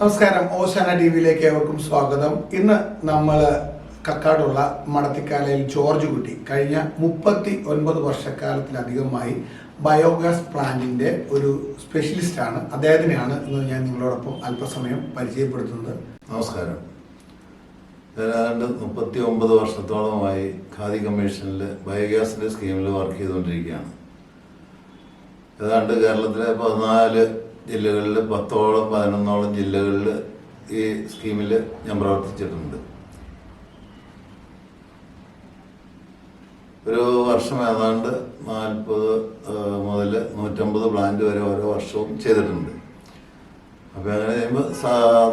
നമസ്കാരം. ഓശാന ടി വിയിലേക്ക് ഏവർക്കും സ്വാഗതം. ഇന്ന് നമ്മൾ കക്കാടുള്ള മടത്തിക്കാലയിൽ ജോർജ് കുട്ടി കഴിഞ്ഞ മുപ്പത്തി ഒൻപത് വർഷക്കാലത്തിലധികമായി ബയോഗ്യാസ് പ്ലാന്റിന്റെ ഒരു സ്പെഷ്യലിസ്റ്റ് ആണ്. അദ്ദേഹത്തിനെയാണ് ഇന്ന് ഞാൻ നിങ്ങളോടൊപ്പം അല്പസമയം പരിചയപ്പെടുത്തുന്നത്. നമസ്കാരം. ഏതാണ്ട് മുപ്പത്തി ഒമ്പത് വർഷത്തോളമായി ഖാദി കമ്മീഷനിൽ ബയോഗ്യാസിന്റെ സ്കീമിൽ വർക്ക് ചെയ്തുകൊണ്ടിരിക്കുകയാണ്. ഏതാണ്ട് കേരളത്തിലെ പതിനാല് ജില്ലകളിൽ പത്തോളം പതിനൊന്നോളം ജില്ലകളിൽ ഈ സ്കീമിൽ ഞാൻ പ്രവർത്തിച്ചിട്ടുണ്ട്. ഒരു വർഷം ഏതാണ്ട് നാൽപ്പത് മുതൽ നൂറ്റമ്പത് പ്ലാന്റ് വരെ ഓരോ വർഷവും ചെയ്തിട്ടുണ്ട്. അപ്പോൾ അങ്ങനെ ചെയ്യുമ്പോൾ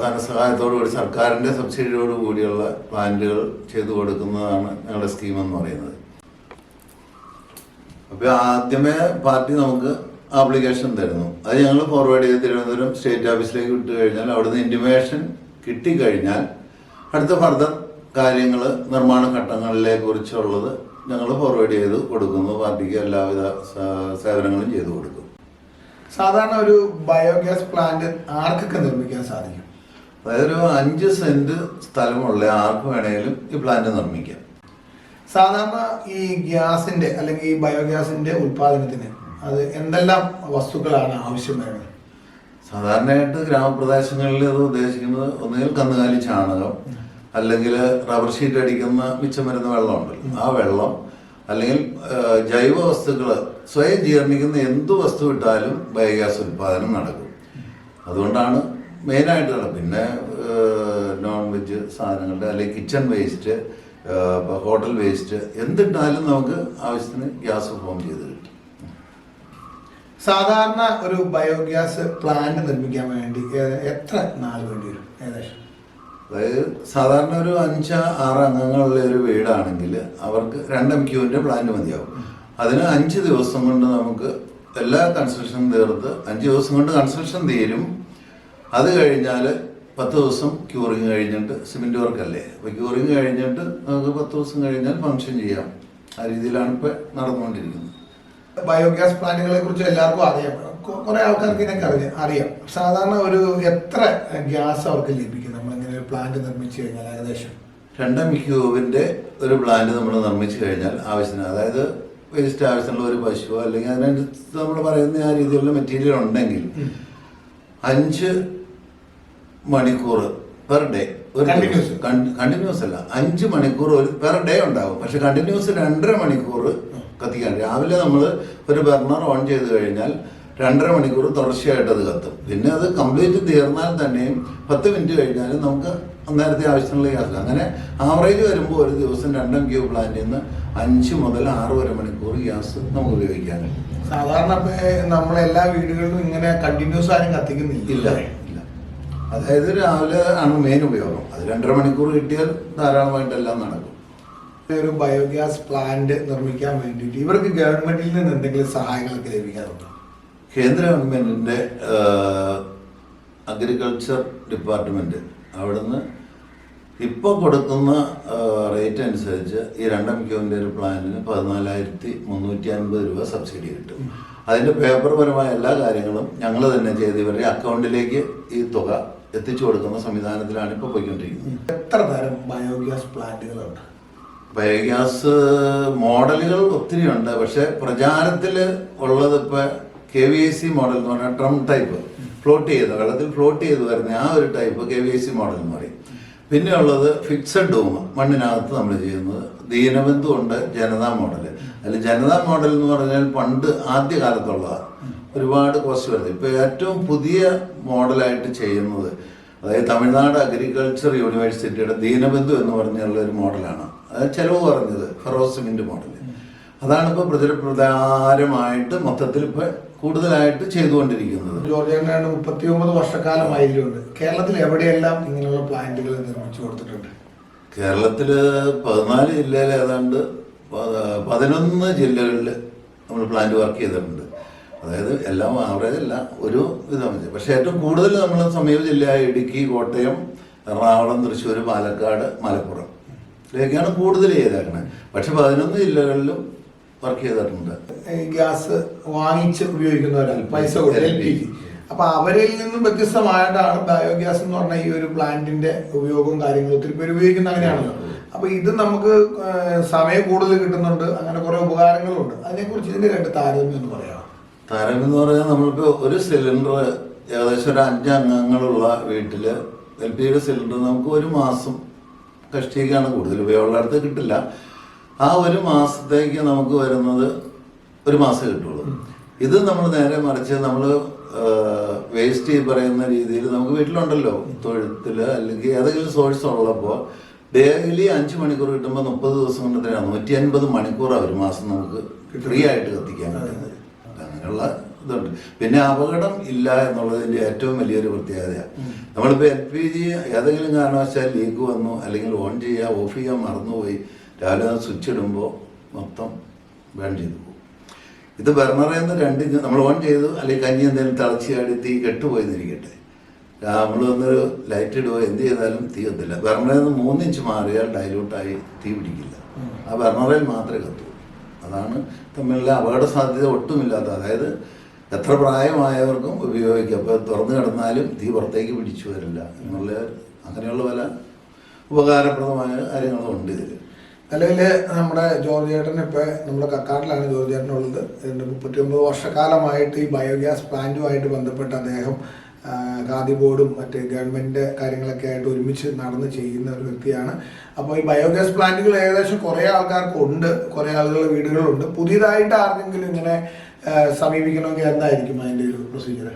ധനസഹായത്തോടു കൂടി സർക്കാരിന്റെ സബ്സിഡിയോട് കൂടിയുള്ള പ്ലാന്റുകൾ ചെയ്തു കൊടുക്കുന്നതാണ് ഞങ്ങളുടെ സ്കീം എന്ന് പറയുന്നത്. അപ്പോൾ ആദ്യമേ പാർട്ടി നമുക്ക് ആപ്ലിക്കേഷൻ തരുന്നു. അത് ഞങ്ങൾ ഫോർവേഡ് ചെയ്ത് തിരുവനന്തപുരം സ്റ്റേറ്റ് ഓഫീസിലേക്ക് വിട്ടു കഴിഞ്ഞാൽ അവിടുന്ന് ഇന്റിമേഷൻ കിട്ടിക്കഴിഞ്ഞാൽ അടുത്ത ഫർദർ കാര്യങ്ങൾ നിർമ്മാണ ഘട്ടങ്ങളിലെ കുറിച്ചുള്ളത് ഞങ്ങൾ ഫോർവേഡ് ചെയ്ത് കൊടുക്കുന്നു. പാർട്ടിക്ക് എല്ലാവിധ സേവനങ്ങളും ചെയ്തു കൊടുക്കും. സാധാരണ ഒരു ബയോഗ്യാസ് പ്ലാന്റ് ആർക്കൊക്കെ നിർമ്മിക്കാൻ സാധിക്കും? അതായത് ഒരു അഞ്ച് സെന്റ് സ്ഥലമുള്ള ആർക്ക് വേണേലും ഈ പ്ലാന്റ് നിർമ്മിക്കാം. സാധാരണ ഈ ഗ്യാസിന്റെ അല്ലെങ്കിൽ ഈ ബയോഗ്യാസിന്റെ ഉൽപാദനത്തിന് അത് എന്തെല്ലാം വസ്തുക്കളാണ് ആവശ്യം വരുന്നത് സാധാരണയായിട്ട് ഗ്രാമപ്രദേശങ്ങളിൽ അത് ഉദ്ദേശിക്കുന്നത് ഒന്നുകിൽ കന്നുകാലി ചാണകം അല്ലെങ്കിൽ റബ്ബർ ഷീറ്റ് അടിക്കുന്ന മിച്ചം വരുന്ന വെള്ളമുണ്ടല്ലോ. ആ വെള്ളം അല്ലെങ്കിൽ ജൈവ വസ്തുക്കൾ സ്വയം ജീർണിക്കുന്ന എന്ത് വസ്തു ഇട്ടാലും ബയോഗ്യാസ് ഉൽപാദനം നടക്കും. അതുകൊണ്ടാണ് മെയിനായിട്ട് ഉള്ളത് പിന്നെ നോൺ വെജ് സാധനങ്ങളുടെ അല്ലെങ്കിൽ കിച്ചൺ വേസ്റ്റ് ഹോട്ടൽ വേസ്റ്റ് എന്തിട്ടാലും നമുക്ക് ആവശ്യത്തിന് ഗ്യാസ് ഫോം ചെയ്ത് കിട്ടും. സാധാരണ ഒരു ബയോഗ്യാസ് പ്ലാന്റ് നിർമ്മിക്കാൻ വേണ്ടി എത്ര നാൾ വേണ്ടി വരും ഏകദേശം? അതായത് സാധാരണ ഒരു അഞ്ച് ആറ് അംഗങ്ങളുള്ള ഒരു വീടാണെങ്കിൽ അവർക്ക് രണ്ട് എം ക്യൂവിന്റെ പ്ലാന്റ് മതിയാവും. അതിന് അഞ്ച് ദിവസം കൊണ്ട് നമുക്ക് എല്ലാ കൺസ്ട്രക്ഷനും തീർത്ത് അഞ്ച് ദിവസം കൊണ്ട് കൺസ്ട്രക്ഷൻ തീരും. അത് കഴിഞ്ഞാൽ പത്ത് ദിവസം ക്യൂറിങ് കഴിഞ്ഞിട്ട് സിമെന്റ് വർക്കല്ലേ അപ്പോൾ ക്യൂറിങ് കഴിഞ്ഞിട്ട് നമുക്ക് പത്ത് ദിവസം കഴിഞ്ഞാൽ ഫംഗ്ഷൻ ചെയ്യാം. ആ രീതിയിലാണ് ഇപ്പോൾ നടന്നുകൊണ്ടിരിക്കുന്നത്. ബയോഗ്യാസ് പ്ലാന്റുകളെ കുറിച്ച് എല്ലാവർക്കും അറിയാം. കുറെ ആൾക്കാർക്ക് ഇതിനൊക്കെ അറിയാം. അറിയാം. സാധാരണ ഒരു എത്ര ഗ്യാസ് അവർക്ക് ലഭിക്കും? നമ്മൾ ഇങ്ങനെ ഒരു പ്ലാന്റ് നിർമ്മിച്ചു കഴിഞ്ഞാൽ ഏകദേശം? രണ്ട് ക്യൂബിന്റെ ഒരു പ്ലാന്റ് നമ്മൾ നിർമ്മിച്ചു കഴിഞ്ഞാൽ ആവശ്യത്തിന് അതായത് വേസ്റ്റ് ആവശ്യമുള്ള ഒരു പശു അല്ലെങ്കിൽ അതിനനുസരിച്ച് നമ്മൾ പറയുന്ന ആ രീതിയിലുള്ള മെറ്റീരിയൽ ഉണ്ടെങ്കിൽ അഞ്ച് മണിക്കൂർ പെർ ഡേ ഒരു കണ്ടിന്യൂസ് കണ്ടിന്യൂസ് അല്ല. അഞ്ച് മണിക്കൂർ ഒരു പെർ ഡേ ഉണ്ടാവും. പക്ഷെ കണ്ടിന്യൂസ് രണ്ടര മണിക്കൂർ കത്തിക്കാൻ. രാവിലെ നമ്മൾ ഒരു ബർണർ ഓൺ ചെയ്ത് കഴിഞ്ഞാൽ രണ്ടര മണിക്കൂർ തുടർച്ചയായിട്ട് അത് കത്തും. പിന്നെ അത് കംപ്ലീറ്റ് തീർന്നാൽ തന്നെയും പത്ത് മിനിറ്റ് കഴിഞ്ഞാൽ നമുക്ക് അന്നേരത്തെ ആവശ്യമുള്ള ഗ്യാസ് അങ്ങനെ ആവറേജ് വരുമ്പോൾ ഒരു ദിവസം രണ്ടാം ക്യൂ പ്ലാന്റിൽ നിന്ന് അഞ്ച് മുതൽ ആറ് വരെ മണിക്കൂർ ഗ്യാസ് നമുക്ക് ഉപയോഗിക്കാൻ. കഴിയും സാധാരണ നമ്മളെല്ലാ വീടുകളിലും ഇങ്ങനെ കണ്ടിന്യൂസ് ആരും കത്തിക്കുന്നില്ല. അതായത് രാവിലെ ആണ് മെയിൻ ഉപയോഗം. അത് രണ്ടര മണിക്കൂർ കിട്ടിയാൽ ധാരാളമായിട്ടെല്ലാം നടക്കും. ഒരു ബയോഗ്യാസ് പ്ലാന്റ് നിർമ്മിക്കാൻ വേണ്ടിയിട്ട് ഇവർക്ക് ഗവൺമെന്റിൽ നിന്ന് എന്തെങ്കിലും സഹായങ്ങളൊക്കെ ലഭിക്കാറുണ്ടോ കേന്ദ്ര ഗവൺമെന്റിന്റെ അഗ്രികൾച്ചർ ഡിപ്പാർട്ട്മെന്റ് അവിടുന്ന് ഇപ്പോൾ കൊടുക്കുന്ന റേറ്റ് അനുസരിച്ച് ഈ രണ്ടാം ക്യൂവിന്റെ ഒരു പ്ലാനിന് പതിനാലായിരത്തി മുന്നൂറ്റി അൻപത് രൂപ സബ്സിഡി കിട്ടും. അതിന്റെ പേപ്പർപരമായ എല്ലാ കാര്യങ്ങളും ഞങ്ങൾ തന്നെ ചെയ്ത് ഇവരുടെ അക്കൗണ്ടിലേക്ക് ഈ തുക എത്തിച്ചു കൊടുക്കുന്ന സംവിധാനത്തിലാണ് ഇപ്പോൾ പോയിക്കൊണ്ടിരിക്കുന്നത്. എത്ര തരം ബയോഗ്യാസ് പ്ലാന്റുകളുണ്ട് ബയോഗ്യാസ് മോഡലുകൾ ഒത്തിരി ഉണ്ട്. പക്ഷെ പ്രചാരത്തിൽ ഉള്ളത് ഇപ്പൊ K V I C model എന്ന് പറഞ്ഞാൽ ട്രം ടൈപ്പ് ഫ്ലോട്ട് ചെയ്ത് വെള്ളത്തിൽ ഫ്ലോട്ട് ചെയ്ത് വരുന്ന ആ ഒരു type K V I C model എന്ന് പറയും. പിന്നെ ഉള്ളത് ഫിക്സഡ് ഡോമ് മണ്ണിനകത്ത് നമ്മൾ ചെയ്യുന്നത്. ദീനബന്ധു ഉണ്ട് ജനതാ മോഡൽ അതിൽ ജനതാ മോഡൽ എന്ന് പറഞ്ഞാൽ പണ്ട് ആദ്യ കാലത്തുള്ളതാണ് ഒരുപാട് കോസ്റ്റ് വരുന്നത്. ഇപ്പൊ ഏറ്റവും പുതിയ മോഡലായിട്ട് ചെയ്യുന്നത് അതായത് തമിഴ്നാട് അഗ്രികൾച്ചർ യൂണിവേഴ്സിറ്റിയുടെ ദീനബന്ധു എന്ന് പറഞ്ഞുള്ള ഒരു മോഡലാണ് ചെലവ് കുറഞ്ഞത് ഫെറോസിമിന്റ് മോഡൽ അതാണ് ഇപ്പോൾ പ്രചരപ്രധാനമായിട്ട് മൊത്തത്തിൽ ഇപ്പൊ കൂടുതലായിട്ട് ചെയ്തുകൊണ്ടിരിക്കുന്നത്. ജോർജിയാണ് മുപ്പത്തി ഒമ്പത് വർഷക്കാലമായിട്ടുണ്ട്. കേരളത്തിൽ എവിടെയെല്ലാം ഇങ്ങനെയുള്ള പ്ലാന്റുകൾ നിർമ്മിച്ചു കൊടുത്തിട്ടുണ്ട്? കേരളത്തിൽ പതിനാല് ജില്ലയിൽ ഏതാണ്ട് പതിനൊന്ന് ജില്ലകളിൽ നമ്മൾ പ്ലാന്റ് വർക്ക് ചെയ്തിട്ടുണ്ട്. അതായത് എല്ലാം ആവറേജ് അല്ല ഒരു വിധം പക്ഷേ ഏറ്റവും കൂടുതൽ നമ്മൾ സമീപ ജില്ലയായ ഇടുക്കി കോട്ടയം എറണാകുളം തൃശ്ശൂർ പാലക്കാട് മലപ്പുറം. ഇതിലേക്കാണ് കൂടുതൽ ചെയ്തേക്കുന്നത് പക്ഷെ പതിനൊന്ന് ജില്ലകളിലും വർക്ക് ചെയ്തിട്ടുണ്ട്. ഈ ഗ്യാസ് വാങ്ങിച്ച് ഉപയോഗിക്കുന്നവരാണ്. പൈസ കൊടുത്ത് എൽ പി ജി അപ്പൊ അവരിൽ നിന്നും വ്യത്യസ്തമായിട്ടാണ് ബയോഗ്യാസ് എന്ന് പറഞ്ഞ ഈ ഒരു പ്ലാന്റിന്റെ ഉപയോഗവും കാര്യങ്ങളും ഒത്തിരി പേര് ഉപയോഗിക്കുന്ന അങ്ങനെയാണല്ലോ അപ്പൊ ഇത് നമുക്ക് സമയം കൂടുതൽ കിട്ടുന്നുണ്ട്. അങ്ങനെ കുറെ ഉപകാരങ്ങളുണ്ട്. അതിനെക്കുറിച്ച് ഇതിന്റെ രണ്ട് താരതമ്യം എന്ന് പറയാം താരതമ്യം എന്ന് പറഞ്ഞാൽ നമ്മൾക്ക് ഒരു സിലിണ്ടർ ഏകദേശം ഒരു അഞ്ച് അംഗങ്ങളുള്ള വീട്ടിൽ എൽ പി ജിയുടെ സിലിണ്ടർ നമുക്ക് ഒരു മാസം കഷ്ടിക്കാണ് കൂടുതൽ ഉപയോഗമുള്ളിടത്ത് കിട്ടില്ല. ആ ഒരു മാസത്തേക്ക് നമുക്ക് വരുന്നത് ഒരു മാസം കിട്ടുള്ളൂ. ഇത് നമ്മൾ നേരെ മറിച്ച് നമ്മൾ വേസ്റ്റ് പറയുന്ന രീതിയിൽ നമുക്ക് വീട്ടിലുണ്ടല്ലോ. തൊഴുത്തിൽ അല്ലെങ്കിൽ ഏതെങ്കിലും സോഴ്സ് ഉള്ളപ്പോൾ ഡെയിലി അഞ്ച് മണിക്കൂർ കിട്ടുമ്പോൾ മുപ്പത് ദിവസം കൊണ്ട് തരാം. നൂറ്റി അൻപത് മണിക്കൂറാണ് ഒരു മാസം നമുക്ക് ഫ്രീ ആയിട്ട് കത്തിക്കാൻ പറ്റുന്നത്. അങ്ങനെയുള്ള ഇതുണ്ട്. പിന്നെ അപകടം ഇല്ല എന്നുള്ളതിന്റെ ഏറ്റവും വലിയൊരു പ്രത്യേകതയാണ് നമ്മളിപ്പോൾ എൽ പി ജി ഏതെങ്കിലും കാരണവശാൽ ലീക്ക് വന്നു അല്ലെങ്കിൽ ഓൺ ചെയ്യുക ഓഫ് ചെയ്യാൻ മറന്നുപോയി രാവിലെ സ്വിച്ച് ഇടുമ്പോൾ മൊത്തം ബാൻ ചെയ്തു പോകും. ഇത് ബർണറിൽ നിന്ന് രണ്ട് നമ്മൾ ഓൺ ചെയ്തു അല്ലെങ്കിൽ കഞ്ഞി എന്തെങ്കിലും തിളച്ചിയാടി തീ കെട്ടുപോയെന്നിരിക്കട്ടെ. നമ്മൾ വന്നൊരു ലൈറ്റ് ഇടുകയോ എന്ത് ചെയ്താലും തീ കത്തില്ല. ബർണറിൽ നിന്ന് മൂന്ന് ഇഞ്ച് മാറിയാൽ ഡൈലൂട്ടായി തീ പിടിക്കില്ല. ആ ബർണറിൽ മാത്രമേ കത്തൂ അതാണ് തമ്മിലുള്ള അപകട സാധ്യത ഒട്ടുമില്ലാത്ത അതായത് എത്ര പ്രായമായവർക്കും ഉപയോഗിക്കാം. അപ്പോൾ തുറന്നു കിടന്നാലും തീ പുറത്തേക്ക് പിടിച്ചു വരില്ല എന്നുള്ള അങ്ങനെയുള്ള പല ഉപകാരപ്രദമായ കാര്യങ്ങളും ഉണ്ട് ഇതിൽ നിലവിൽ നമ്മുടെ ജോർജ് ചേട്ടൻ ഇപ്പൊ നമ്മുടെ കക്കാട്ടിലാണ് ജോർജ് ഇതിന്റെ മുപ്പത്തി ഒമ്പത് വർഷക്കാലമായിട്ട് ഈ ബയോഗ്യാസ് പ്ലാന്റുമായിട്ട് ബന്ധപ്പെട്ട് അദ്ദേഹം ഖാദി ബോർഡും മറ്റ് ഗവൺമെന്റ് കാര്യങ്ങളൊക്കെ ആയിട്ട് ഒരുമിച്ച് നടന്ന് ചെയ്യുന്ന ഒരു വ്യക്തിയാണ്. അപ്പോൾ ഈ ബയോഗ്യാസ് പ്ലാന്റുകൾ ഏകദേശം കുറേ ആൾക്കാർക്കുണ്ട് കുറേ ആളുകളുടെ വീടുകളുണ്ട്. പുതിയതായിട്ട് ആർക്കെങ്കിലും ഇങ്ങനെ സമീപിക്കണമെങ്കിൽ എന്തായിരിക്കും അതിന്റെ ഒരു പ്രൊസീജിയർ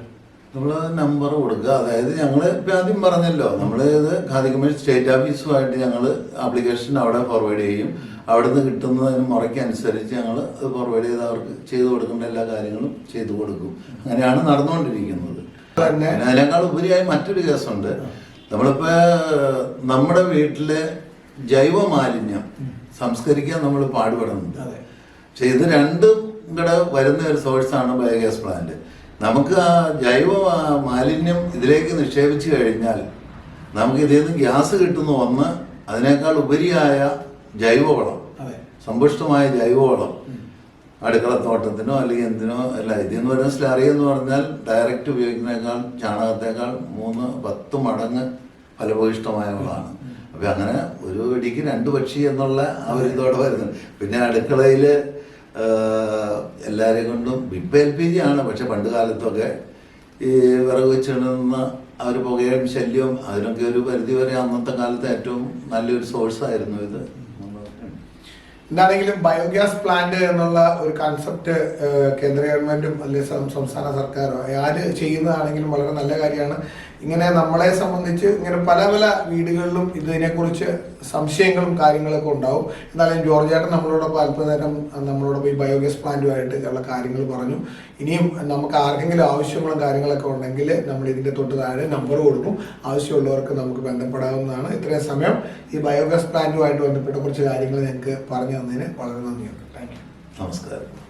നമ്മൾ നമ്പർ കൊടുക്കുക. അതായത് ഞങ്ങൾ ഇപ്പം ആദ്യം പറഞ്ഞല്ലോ നമ്മൾ ഇത് ഖാദി കമ്മീഷൻ സ്റ്റേറ്റ് ഓഫീസുമായിട്ട് ഞങ്ങൾ ആപ്ലിക്കേഷൻ അവിടെ ഫോർവേഡ് ചെയ്യും. അവിടെ നിന്ന് കിട്ടുന്നതിന് മുറയ്ക്കനുസരിച്ച് ഞങ്ങൾ അത് ഫോർവേഡ് ചെയ്ത് അവർക്ക് ചെയ്തു കൊടുക്കേണ്ട എല്ലാ കാര്യങ്ങളും ചെയ്തു കൊടുക്കും. അങ്ങനെയാണ് നടന്നുകൊണ്ടിരിക്കുന്നത്. അതിനേക്കാൾ ഉപരിയായി മറ്റൊരു കേസുണ്ട്. നമ്മളിപ്പോൾ നമ്മുടെ വീട്ടിലെ ജൈവ മാലിന്യം സംസ്കരിക്കാൻ നമ്മൾ പാടുപെടുന്നുണ്ട്. പക്ഷെ ഇത് രണ്ടും കൂടെ വരുന്ന ഒരു സോഴ്സാണ് ബയോഗ്യാസ് പ്ലാന്റ് നമുക്ക് ആ ജൈവ മാലിന്യം ഇതിലേക്ക് നിക്ഷേപിച്ചു കഴിഞ്ഞാൽ നമുക്ക് ഇതിൽ നിന്ന് ഗ്യാസ് കിട്ടുന്ന ഒന്ന് അതിനേക്കാൾ ഉപരിയായ ജൈവവളം അതെ. സമ്പുഷ്ടമായ ജൈവവളം. അടുക്കളത്തോട്ടത്തിനോ അല്ലെങ്കിൽ എന്തിനോ അല്ല ഇതിൽ നിന്ന് വരുന്ന സ്ലറി എന്ന് പറഞ്ഞാൽ ഡയറക്റ്റ് ഉപയോഗിക്കുന്നതിനേക്കാൾ ചാണകത്തേക്കാൾ മൂന്ന് പത്ത് മടങ്ങ് ഫലഭൂയിഷ്ടമായ വളമാണ് അപ്പൊ അങ്ങനെ ഒരു ഇടിക്ക് രണ്ട് പക്ഷി എന്നുള്ള ആ ഒരു ഇതോടെ വരുന്നുണ്ട്. പിന്നെ അടുക്കളയിൽ എല്ലാവരെയും കൊണ്ടും ഇപ്പം എൽ പി ജി ആണ്. പക്ഷെ പണ്ട് കാലത്തൊക്കെ ഈ വിറക് വെച്ചിടുന്ന ആ ഒരു പുകയും ശല്യവും അതിനൊക്കെ ഒരു പരിധി വരെ അന്നത്തെ കാലത്ത് ഏറ്റവും നല്ലൊരു സോഴ്സ് ആയിരുന്നു ഇത്. എന്താണെങ്കിലും ബയോഗ്യാസ് പ്ലാന്റ് എന്നുള്ള ഒരു കൺസെപ്റ്റ് കേന്ദ്ര ഗവൺമെന്റും അല്ലെങ്കിൽ സംസ്ഥാന സർക്കാരോ ആര് ചെയ്യുന്നതാണെങ്കിലും വളരെ നല്ല കാര്യമാണ്. ഇങ്ങനെ നമ്മളെ സംബന്ധിച്ച് ഇങ്ങനെ പല പല വീടുകളിലും ഇതിനെക്കുറിച്ച് സംശയങ്ങളും കാര്യങ്ങളൊക്കെ ഉണ്ടാവും. എന്നാലും ജോർജ് ചേട്ടൻ നമ്മളോടൊപ്പം അല്പനേരം നമ്മളോടൊപ്പം ഈ ബയോഗ്യാസ് പ്ലാന്റുമായിട്ട് ഉള്ള കാര്യങ്ങൾ പറഞ്ഞു. ഇനിയും നമുക്ക് ആർക്കെങ്കിലും ആവശ്യങ്ങളും കാര്യങ്ങളൊക്കെ ഉണ്ടെങ്കിൽ നമ്മൾ ഇതിന്റെ തൊട്ട് താഴെ നമ്പർ കൊടുക്കും. ആവശ്യമുള്ളവർക്ക് നമുക്ക് ബന്ധപ്പെടാവുന്നതാണ്. ഇത്രയും സമയം ഈ ബയോഗ്യാസ് പ്ലാന്റുമായിട്ട് ബന്ധപ്പെട്ട കുറച്ച് കാര്യങ്ങൾ ഞങ്ങൾക്ക് പറഞ്ഞു തന്നതിന് വളരെ നന്ദിയുണ്ട്. താങ്ക് യു നമസ്കാരം.